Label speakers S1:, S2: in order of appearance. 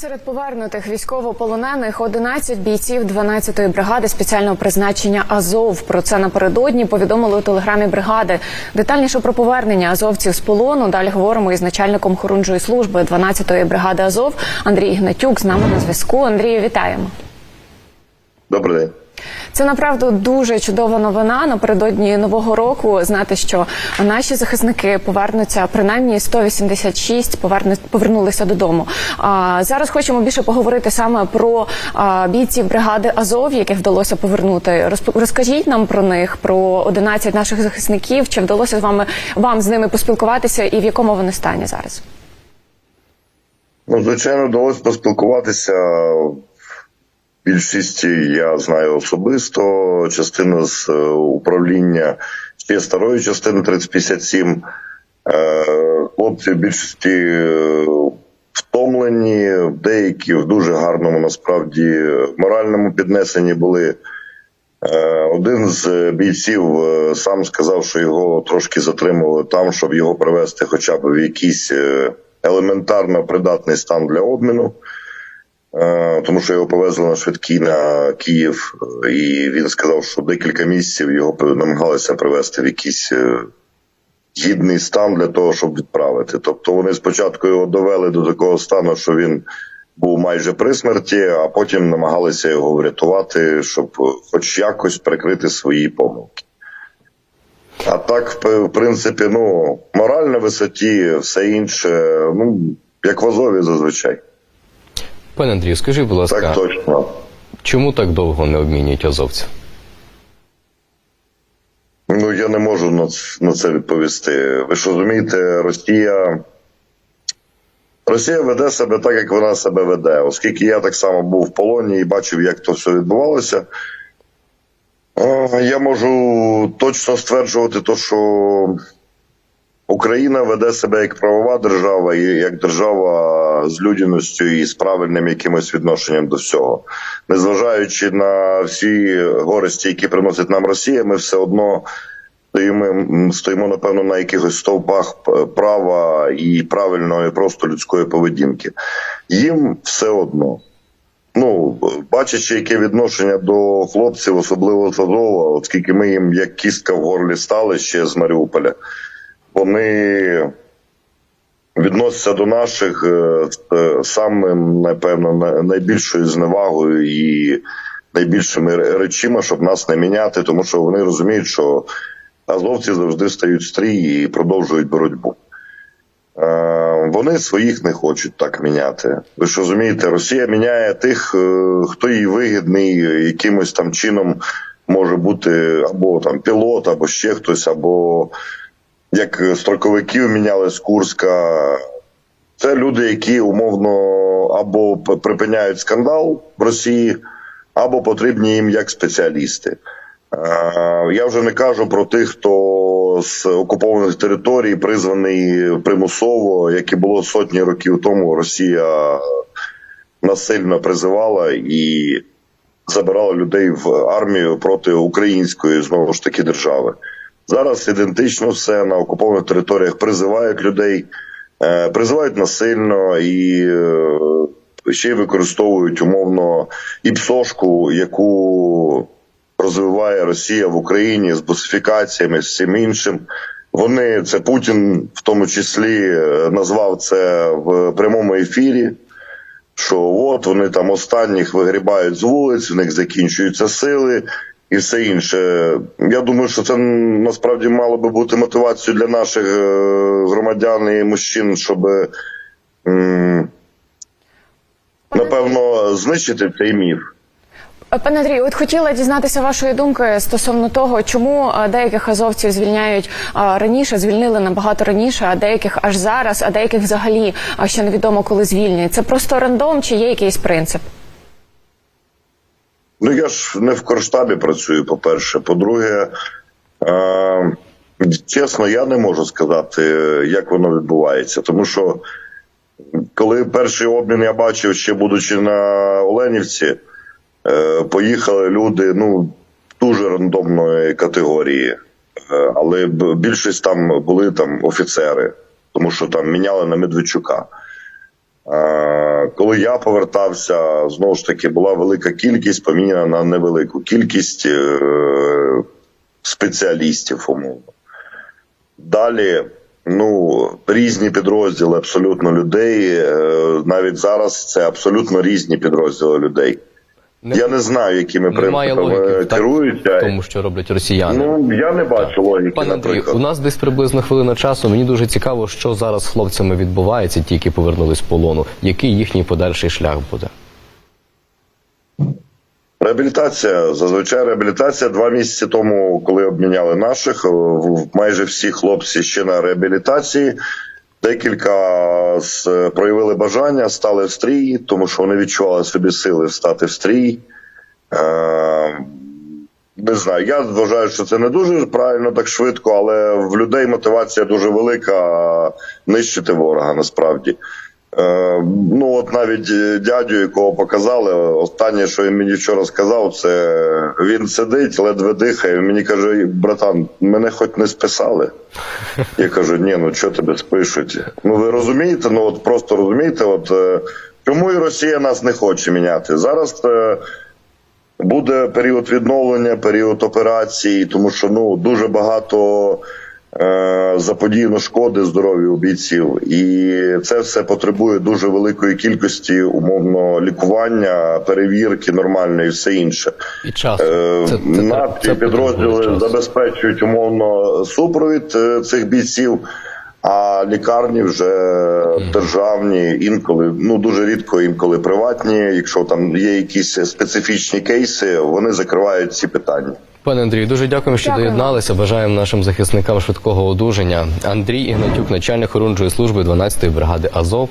S1: Серед повернутих військовополонених 11 бійців 12-ї бригади спеціального призначення Азов. Про це напередодні повідомили у телеграмі бригади. Детальніше про повернення азовців з полону. Далі говоримо із начальником хорунжої служби 12-ї бригади Азов Андрій Гнатюк. З нами на зв'язку. Андрію, вітаємо.
S2: Добрий день.
S1: Це направду дуже чудова новина напередодні нового року. Знати, що наші захисники повернуться принаймні 186 поверну, повернулися додому. А зараз хочемо більше поговорити саме про а, бійців бригади Азов, яких вдалося повернути. Розп- Розкажіть нам про них, про 11 наших захисників. Чи вдалося з вами вам з ними поспілкуватися, і в якому вони стані зараз?
S2: Ну, звичайно, вдалося поспілкуватися. Більшості я знаю особисто. Частина з е, управління ще старої частини 3057. Е, Хлопці в більшості е, втомлені, деякі в дуже гарному насправді моральному піднесенні були. Е, Один з бійців е, сам сказав, що його трошки затримували там, щоб його привести хоча б в якийсь е, елементарно придатний стан для обміну. Е, Тому що його повезли на швидкій на Київ, е, і він сказав, що декілька місяців його намагалися привести в якийсь е, гідний стан для того, щоб відправити. Тобто вони спочатку його довели до такого стану, що він був майже при смерті, а потім намагалися його врятувати, щоб хоч якось прикрити свої помилки. А так, в в принципі, ну, мораль на висоті, все інше, ну, як в Азові зазвичай.
S3: Пане Андрію, скажіть, будь ласка,
S2: Так точно.
S3: чому так довго не обмінюють азовців?
S2: Ну, я не можу на, на це відповісти. Ви ж розумієте, Росія. Росія веде себе так, як вона себе веде. Оскільки я так само був в полоні і бачив, як то все відбувалося. е, Я можу точно стверджувати, то, що Україна веде себе як правова держава, і як держава з людяністю і з правильним якимось відношенням до всього. Незважаючи на всі горесті, які приносить нам Росія, ми все одно стоїмо, стоїмо напевно, на якихось стовпах права і правильної просто людської поведінки. Їм все одно. Ну, бачачи, яке відношення до хлопців, особливо Азова, оскільки ми їм як кістка в горлі стали ще з Маріуполя, вони відносяться до наших е, з е, самим, напевно, найбільшою зневагою і найбільшими речима, щоб нас не міняти, тому що вони розуміють, що азовці завжди стають стрій і продовжують боротьбу. Е, Вони своїх не хочуть так міняти. Ви ж розумієте, Росія міняє тих, хто їй вигідний, якимось там чином може бути або там пілот, або ще хтось, або як строковиків міняли з Курська. Це люди, які умовно або припиняють скандал в Росії, або потрібні їм як спеціалісти. Е, Я вже не кажу про тих, хто з окупованих територій призваний примусово, як і було сотні років тому. Росія насильно призивала і забирала людей в армію проти української знову ж таки держави. Зараз ідентично все на окупованих територіях призивають людей, е, призивають насильно і е, ще й використовують умовно і псошку, яку розвиває Росія в Україні з бусифікаціями, з всім іншим. Вони це Путін в тому числі е, назвав це в прямому ефірі. Що от вони там останніх вигрібають з вулиць, в них закінчуються сили і все інше. Я думаю, що це насправді мало би бути мотивацією для наших е, громадян і мужчин, щоб напевно знищити цей міф.
S1: Пане Андрію, от хотіла дізнатися вашої думки стосовно того, чому е, деяких азовців звільняють е, раніше, звільнили набагато раніше, а деяких аж зараз, а деяких взагалі ще невідомо коли звільнять. Це просто рандом чи є якийсь принцип?
S2: Ну я ж не в Корштабі працюю, по-перше. По-друге, е, чесно, я не можу сказати, як воно відбувається, тому що коли перший обмін я бачив, ще будучи на Оленівці, е, поїхали люди ну, дуже рандомної категорії, Е, але більшість там були там офіцери, тому що там міняли на Медведчука. Е, коли я повертався, знову ж таки була велика кількість поміняна на невелику кількість е, спеціалістів, умовно. Далі, ну, різні підрозділи абсолютно людей. е, Навіть зараз це абсолютно різні підрозділи людей.
S3: Не-
S2: Я не знаю, якими принципами керуються.
S3: тому, що роблять росіяни.
S2: Ну, я не бачу логіки,
S3: Пане Андрію, у нас десь приблизно хвилина часу. Мені дуже цікаво, що зараз з хлопцями відбувається, ті, які повернулись з полону. Який їхній подальший шлях буде?
S2: Реабілітація. Зазвичай реабілітація два місяці тому, коли обміняли наших, майже всі хлопці ще на реабілітації. Декілька з- проявили бажання, стали в стрій, тому що вони відчували собі сили встати в стрій. Е, не знаю, я вважаю, що це не дуже правильно так швидко, але в людей мотивація дуже велика нищити ворога насправді. Е, ну, от навіть е, дядю, якого показали, останнє, що він мені вчора сказав, це він сидить, ледве дихає. Він мені каже: братан, мене хоч не списали. Я кажу, ні, ну що тебе спишуть? Ну ви розумієте? Ну от просто розумієте, от е, чому і Росія нас не хоче міняти? Зараз буде період відновлення, період операцій, тому що ну дуже багато заподіяно шкоди здоров'ю бійців, і це все потребує дуже великої кількості умовно лікування, перевірки нормальної, і все інше.
S3: І часу.
S2: Е,
S3: Це- це-
S2: Наші підрозділи
S3: часу.
S2: забезпечують умовно супровід е, цих бійців. А лікарні вже державні, інколи ну дуже рідко, інколи приватні. Якщо там є якісь специфічні кейси, вони закривають ці питання.
S3: Пане Андрію, дуже дякуємо, що
S1: Дякуємо.
S3: доєдналися. Бажаємо нашим захисникам швидкого одужання. Андрій Ігнатюк, начальник хорунжої служби 12-ї бригади Азов.